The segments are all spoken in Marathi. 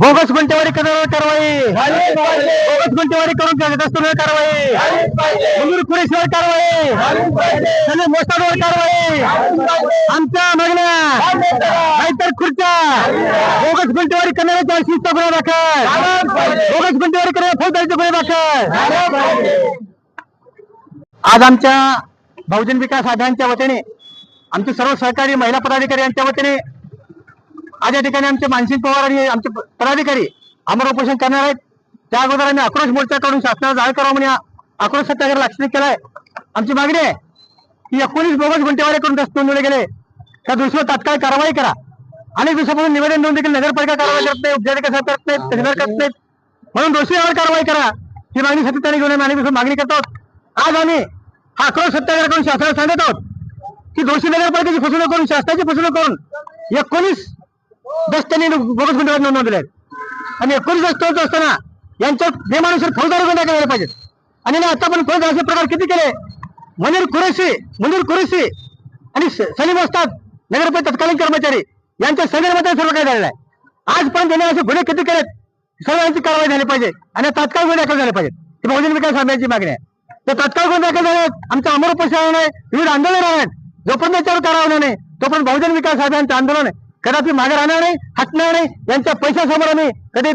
बोगस गुंटेवारी करणाऱ्यावर कारवाई? बोगस गुंटेवारी करून दस्तुरीवर कारवाई. मंजूर कुरेशीवर कारवाई. सलीम मोस्तादवर कारवाई. आमच्या मागण्या. नाहीतर खुर्च्या. बोगस गुंटेवारी करणाऱ्याच्या शिस्त गुन्हा दाखल. बोगस गुंटेवारी करणाऱ्या फौजदारीचे गुन्हे दाखल. आज आमच्या बहुजन विकास आघाडीच्या वतीने आमचे सर्व सहकारी महिला पदाधिकारी यांच्या वतीने आज या ठिकाणी आमचे मानसिंग पवार आणि आमचे पदाधिकारी आमर उपोषण करणार आहेत. त्या अगोदर आम्ही आक्रोश मोर्चा काढून शासनाला जाळ करावं म्हणून या आक्रोश सत्याग्रह लाक्षणिक केलाय. आमची मागणी आहे की एकोणीस बोगस गुंठेवारी करून रस्ते नोंदवले गेले. त्या दिवसावर तात्काळ कारवाई करा. अनेक दिवसापासून निवेदन देऊन देखील नगरपालिका कारवाई करत नाही उपजिल्हाधिकारी करत नाहीत तहसीलदार करत नाहीत. म्हणून दोषीवर कारवाई करा. ही मागणी सातत्याने घेऊन आम्ही अनेक मागणी करतो आज आम्ही हा आक्रोश सत्याग्रह करून शासनाला सांगत आहोत की दोषी नगरपालिकेची फसवणूक करून शासनाची फसवणूक करून एकोणीस दस्त्यांनी बोगस गुंठेवारी नोंदवलेले आहेत. आणि एकोणीस दस्त असताना यांच्या नियमानुसार फौजदार गुन्हे दाखल पाहिजेत. आणि ना आता पण फौज असे प्रकार किती केले? मनीर कुरेशी मनीर कुरेशी आणि स- सलीम असतात नगरपालिका तत्कालीन कर्मचारी यांच्या सगळ्यामध्ये सर्व काही झालेलं आहे. आजपर्यंत त्यांनी असे गुन्हे किती केलेत? सर्वांची कारवाई झाली पाहिजे. आणि तात्काळ गुन्हे दाखल झाले पाहिजेत ही बहुजन विकास आंब्याची मागणी आहे. तर तात्काळ गुन्हे दाखल झाले आमच्या आमचं अमर उपोषण आहे विविध आंदोलन आहेत. जोपर्यंत याच्यावर कारवाई होणार नाही तोपर्यंत बहुजन विकास आघाडीचं आंदोलन आहे. कदापि मागे राहणार नाही हटणार नाही यांच्या पैशासमोर आम्ही कधी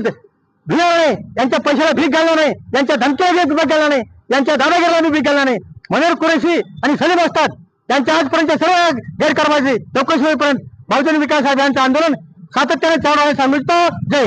भिणार नाही यांच्या पैशाला भीक घालणार नाही यांच्या धमक्याला भीक घालणार नाही यांच्या दादागिरीला आम्ही भीक घालणार नाही. मनोहर कुरेशी आणि सलीम असतात त्यांच्या आजपर्यंत सर्व गैरकारभाराची चौकशी होईपर्यंत बहुजन विकास अभियानचं आंदोलन सातत्याने चालू आहे सांगितलं जय.